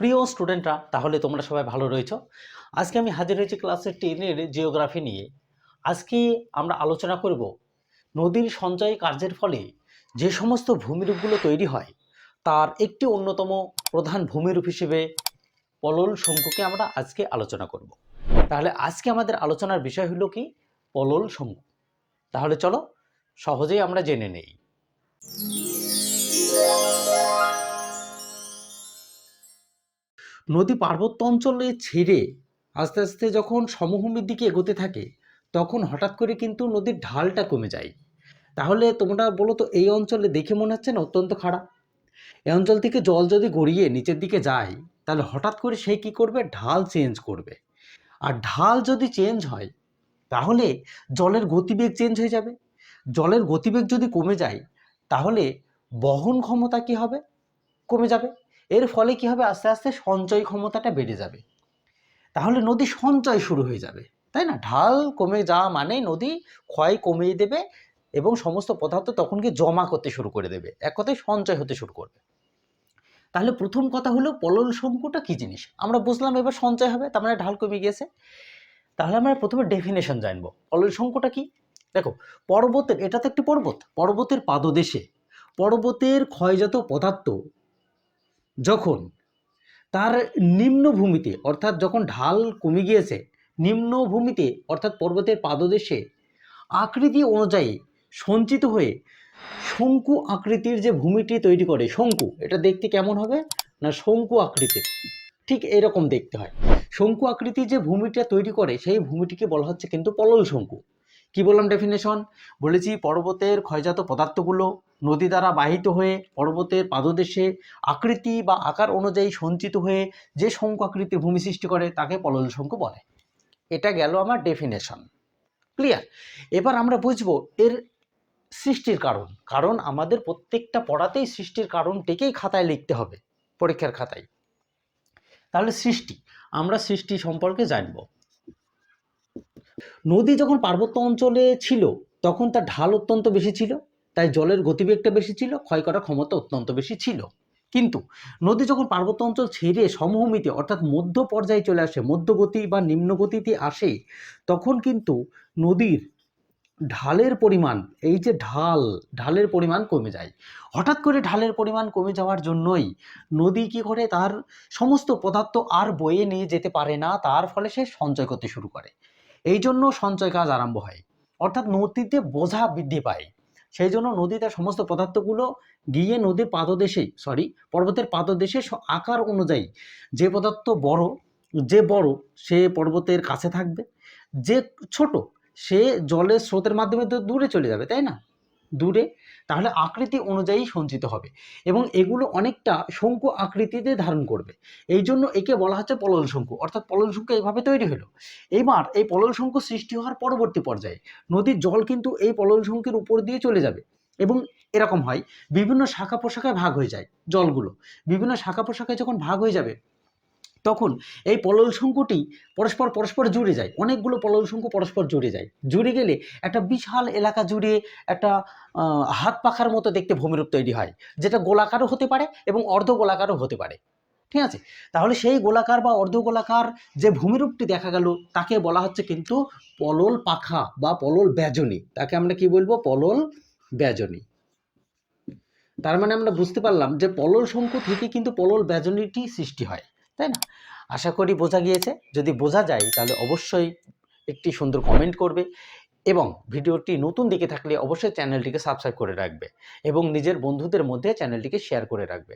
প্রিয় স্টুডেন্টরা, তাহলে তোমরা সবাই ভালো রয়েছো। আজকে আমি হাজির হয়েছি ক্লাসের টেনের জিওগ্রাফি নিয়ে। আজকে আমরা আলোচনা করব নদীর সঞ্চয় কার্যের ফলে যে সমস্ত ভূমিরূপগুলো তৈরি হয়, তার একটি অন্যতম প্রধান ভূমিরূপ হিসেবে পলল শঙ্কুকে আমরা আজকে আলোচনা করব। তাহলে আজকে আমাদের আলোচনার বিষয় হলো কি? পলল শঙ্কু। তাহলে চলো, সহজেই আমরা জেনে নেই। নদী পার্বত্য অঞ্চলে ছেড়ে আস্তে আস্তে যখন সমভূমির দিকে এগোতে থাকে, তখন হঠাৎ করে কিন্তু নদীর ঢালটা কমে যায়। তাহলে তোমরা বলো তো, এই অঞ্চলে দেখে মনে হচ্ছে না অত্যন্ত খারাপ? এই অঞ্চল থেকে জল যদি গড়িয়ে নিচের দিকে যায়, তাহলে হঠাৎ করে সে কি করবে? ঢাল চেঞ্জ করবে। আর ঢাল যদি চেঞ্জ হয়, তাহলে জলের গতিবেগ চেঞ্জ হয়ে যাবে। জলের গতিবেগ যদি কমে যায়, তাহলে বহন ক্ষমতা কি হবে? কমে যাবে। এর ফলে কি হবে? আস্তে আস্তে সঞ্চয় ক্ষমতাটা বেড়ে যাবে। তাহলে নদী সঞ্চয় শুরু হয়ে যাবে, তাই না? ঢাল কমে যাওয়া মানে নদী ক্ষয় কমিয়ে দেবে এবং সমস্ত পদার্থ তখন কি জমা করতে শুরু করে দেবে। এক কথায় সঞ্চয় হতে শুরু করবে। তাহলে প্রথম কথা হলো পলল শঙ্কুটা কি জিনিস? আমরা বুঝলাম এবার সঞ্চয় হবে, তার মানে ঢাল কমে গিয়েছে। তাহলে আমরা প্রথমে ডেফিনেশন জানব। পলল শঙ্কুটা কি? দেখো, পর্বতের এটা তো একটি পর্বত, পর্বতের পাদদেশে, পর্বতের ক্ষয়জাত পদার্থ যখন তার নিম্নভূমিতে, অর্থাৎ যখন ঢাল কমে গিয়েছে, নিম্নভূমিতে, অর্থাৎ পর্বতের পাদদেশে আকৃতি অনুযায়ী সঞ্চিত হয়ে শঙ্কু আকৃতির যে ভূমিটি তৈরি করে, শঙ্কু, এটা দেখতে কেমন হবে? না শঙ্কু আকৃতির? ঠিক এরকম দেখতে হয়। শঙ্কু আকৃতির যে ভূমিটা তৈরি করে, সেই ভূমিটিকে বলা হচ্ছে কিন্তু পলল শঙ্কু। কি বললাম ডেফিনেশন বলেছি পর্বতের ক্ষয়জাত পদার্থগুলো নদী দ্বারা বাহিত হয়ে পর্বতের পাদদেশে আকৃতি বা আকার অনুযায়ী সঞ্চিত হয়ে যে শঙ্কু আকৃতির ভূমি সৃষ্টি করে তাকে পলল শঙ্কু বলে। এটা গেল আমার ডেফিনেশন ক্লিয়ার এবার আমরা বুঝব এর সৃষ্টির কারণ। কারণ আমাদের প্রত্যেকটা পড়াতেই সৃষ্টির কারণটিকেই খাতায় লিখতে হবে, পরীক্ষার খাতায়। তাহলে সৃষ্টি, আমরা সৃষ্টি সম্পর্কে জানব। নদী যখন পার্বত্য অঞ্চলে ছিল, তখন তার ঢাল অত্যন্ত বেশি ছিল, তাই জলের গতিবেগটা বেশি ছিল ক্ষয় করার ক্ষমতা অত্যন্ত বেশি ছিল। কিন্তু নদী যখন পার্বত্য অঞ্চল ছেড়ে সমভূমিতে, অর্থাৎ মধ্য পর্যায়ে চলে আসে, মধ্যগতি বা নিম্নগতিতে আসে, তখন কিন্তু নদীর ঢালের পরিমাণ, এই যে ঢাল, ঢালের পরিমাণ কমে যায়। হঠাৎ করে ঢালের পরিমাণ কমে যাওয়ার জন্যই নদী কী করে তার সমস্ত পদার্থ আর বয়ে নিয়ে যেতে পারে না, তার ফলে সে সঞ্চয় করতে শুরু করে। এই জন্য সঞ্চয় কাজ আরম্ভ হয়। অর্থাৎ নদীতে বোঝা বৃদ্ধি পায়। সেই জন্য নদীতে সমস্ত পদার্থগুলো গিয়ে নদীর পাদদেশে সরি পর্বতের পাদদেশে আকার অনুযায়ী যে পদার্থ বড়, যে বড়, সে পর্বতের কাছে থাকবে। যে ছোট, সে জলের স্রোতের মাধ্যমে তো দূরে চলে যাবে, তাই না? দূরে, তাহলে আকৃতি অনুযায়ী সঞ্চিত হবে এবং এগুলো অনেকটা শঙ্কু আকৃতিতে ধারণ করবে। এই জন্য একে বলা হচ্ছে পলল শঙ্কু, অর্থাৎ পলল শঙ্কু এইভাবে তৈরি হলো। এবার এই পলল শঙ্কু সৃষ্টি হওয়ার পরবর্তী পর্যায়ে নদীর জল কিন্তু এই পলল শঙ্কুর উপর দিয়ে চলে যাবে এবং এরকম হয়, বিভিন্ন শাখা পোশাখায় ভাগ হয়ে যায় জলগুলো। বিভিন্ন শাখা পোশাখায় যখন ভাগ হয়ে যাবে তখন এই পলল শঙ্কুটি পরস্পর পরস্পর জুড়ে যায়। অনেকগুলো পলল শঙ্কু পরস্পর জুড়ে যায়। জুড়ে গেলে একটা বিশাল এলাকা জুড়ে একটা হাত পাখার মতো দেখতে ভূমিরূপ তৈরি হয়, যেটা গোলাকারও হতে পারে এবং অর্ধ গোলাকারও হতে পারে। ঠিক আছে? তাহলে সেই গোলাকার বা অর্ধ গোলাকার যে ভূমিরূপটি দেখা গেল, তাকে বলা হচ্ছে কিন্তু পলল পাখা বা পলল ব্যজনী। তাকে আমরা কি বলব? পলল ব্যজনী। তার মানে আমরা বুঝতে পারলাম যে পলল শঙ্কু থেকে কিন্তু পলল ব্যজনীটি সৃষ্টি হয়। তাই না? আশা করি বোঝা গিয়েছে। যদি বোঝা যায়, তাহলে অবশ্যই একটি সুন্দর কমেন্ট করবে এবং ভিডিওটি নতুন দিকে থাকলে অবশ্যই চ্যানেলটিকে সাবস্ক্রাইব করে রাখবে এবং নিজের বন্ধুদের মধ্যে চ্যানেলটিকে শেয়ার করে রাখবে।